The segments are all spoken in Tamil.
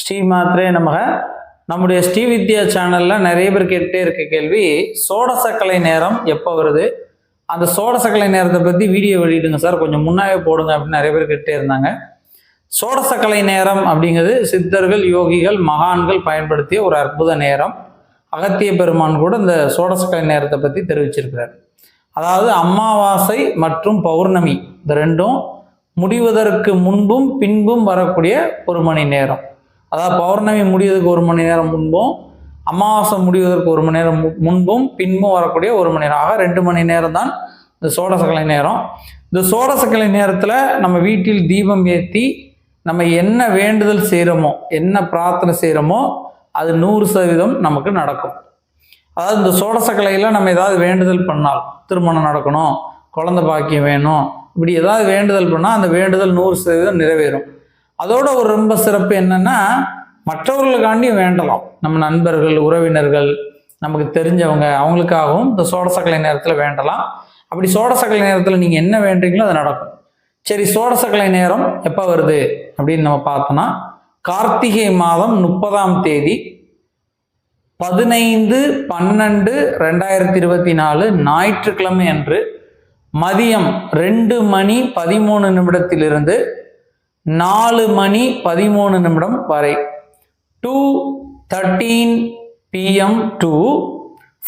ஸ்ரீ மாத்ரே நமக. நம்முடைய ஸ்ரீ வித்யா சேனலில் நிறைய பேர் கேட்டுட்டே இருக்க கேள்வி சோடசக்கலை நேரம் எப்போ வருது? அந்த சோடசக்கலை நேரத்தை பற்றி வீடியோ வெளியிடுங்க சார். கொஞ்சம் முன்னாவே போடுங்க அப்படின்னு நிறைய பேர் கேட்டே இருந்தாங்க. சோடசக்கலை நேரம் அப்படிங்கிறது சித்தர்கள் யோகிகள் மகான்கள் பயன்படுத்திய ஒரு அற்புத நேரம். அகத்திய பெருமான் கூட இந்த சோடசக்கலை நேரத்தை பற்றி தெரிவிச்சிருக்கிறார். அதாவது அமாவாசை மற்றும் பௌர்ணமி இந்த ரெண்டும் முடிவதற்கு முன்பும் பின்பும் வரக்கூடிய ஒரு மணி நேரம். அதாவது பௌர்ணமி முடிவதற்கு ஒரு மணி நேரம் முன்பும் அமாவாசை முடிவதற்கு ஒரு மணி நேரம் முன்பும் பின்பும் வரக்கூடிய ஒரு மணி நேரம். ஆக ரெண்டு மணி நேரம் தான் இந்த சோடசக்கலை நேரம். இந்த சோடசக்கலை நேரத்தில் நம்ம வீட்டில் தீபம் ஏற்றி நம்ம என்ன வேண்டுதல் செய்கிறோமோ என்ன பிரார்த்தனை செய்கிறோமோ அது நூறு சதவீதம் நமக்கு நடக்கும். அதாவது இந்த சோடசக்கலையில் நம்ம ஏதாவது வேண்டுதல் பண்ணால் திருமணம் நடக்கணும் குழந்தை பாக்கியம் வேணும் இப்படி ஏதாவது வேண்டுதல் பண்ணால் அந்த வேண்டுதல் நூறு சதவீதம் நிறைவேறும். அதோட ஒரு ரொம்ப சிறப்பு என்னன்னா மற்றவர்களுக்காண்டியும் வேண்டலாம். நம்ம நண்பர்கள் உறவினர்கள் நமக்கு தெரிஞ்சவங்க அவங்களுக்காகவும் இந்த சோடசக்கலை நேரத்தில் வேண்டலாம். அப்படி சோடசக்கலை நேரத்தில் நீங்கள் என்ன வேண்டுறீங்களோ அது நடக்கும். சரி சோடசக்கலை நேரம் எப்போ வருது அப்படின்னு நம்ம பார்த்தோம்னா கார்த்திகை மாதம் முப்பதாம் தேதி பதினைந்து பன்னெண்டு ரெண்டாயிரத்தி இருபத்தி நாலு ஞாயிற்றுக்கிழமை அன்று மதியம் ரெண்டு மணி பதிமூணு நிமிடத்திலிருந்து நாலு மணி பதிமூணு நிமிடம் வரை. Two thirteen PM to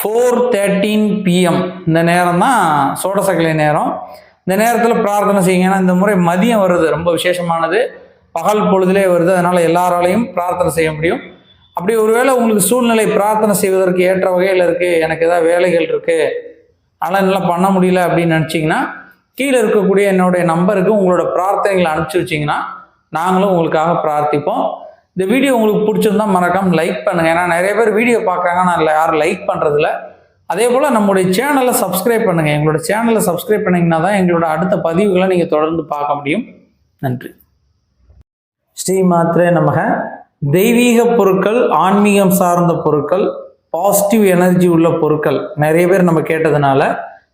four thirteen PM இந்த நேரம் தான் சோடசக்கலை நேரம். இந்த நேரத்தில் பிரார்த்தனை செய்யுங்க. இந்த முறை மதியம் வருது. ரொம்ப விசேஷமானது. பகல் பொழுதிலே வருது. அதனால் எல்லாராலையும் பிரார்த்தனை செய்ய முடியும். அப்படி ஒருவேளை உங்களுக்கு சூழ்நிலை பிரார்த்தனை செய்வதற்கு ஏற்ற வகையில் இருக்குது எனக்கு ஏதாவது வேலைகள் இருக்குது ஆனால் நல்லா பண்ண முடியல அப்படின்னு நினச்சிங்கன்னா கீழே இருக்கக்கூடிய என்னுடைய நம்பருக்கு உங்களோட பிரார்த்தனைகளை அனுப்பிச்சி வச்சிங்கன்னா நாங்களும் உங்களுக்காக பிரார்த்திப்போம். இந்த வீடியோ உங்களுக்கு பிடிச்சிருந்தா மறக்காம லைக் பண்ணுங்கள் ஏன்னா நிறைய பேர் வீடியோ பார்க்குறாங்க நான் இல்லை யாரும் லைக் பண்ணுறதில்ல அதே போல் நம்முடைய சேனலை சப்ஸ்கிரைப் பண்ணுங்கள் எங்களோட சேனலை சப்ஸ்கிரைப் பண்ணிங்கன்னா தான் எங்களோட அடுத்த பதிவுகளை நீங்கள் தொடர்ந்து பார்க்க முடியும். நன்றி. ஸ்ரீ மாத்ரே நமக. தெய்வீக பொருட்கள் ஆன்மீகம் சார்ந்த பொருட்கள் பாசிட்டிவ் எனர்ஜி உள்ள பொருட்கள். நிறைய பேர் நம்ம கேட்டதுனால